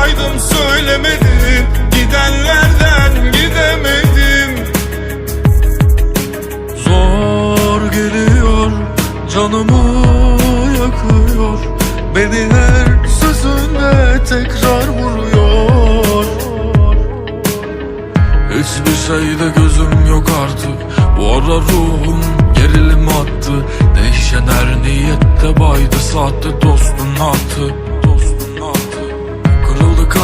Arasaydım söylemedim Gidenlerden gidemedim. Zor geliyor Canımı yakıyor. Beni her sözünde tekrar vuruyor. Hiçbir şeyde gözüm yok artık. Bu ara ruhum gerilim attı. Değişen her niyette baydı Sahte dostun attı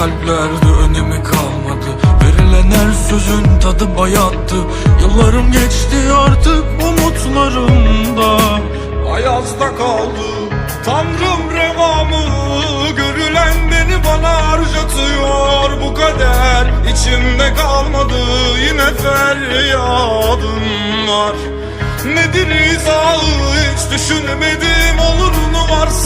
kalplerde önemi kalmadı. Verilen her sözün tadı bayattı. Yıllarım geçti artık umutlarımda. Ayazda kaldı Tanrım revamı. Görülen beni bana harcatıyor. Bu kader içimde kalmadı. Yine feryadım var. Nedir izahı hiç düşünemedim. Olurunu varsaydım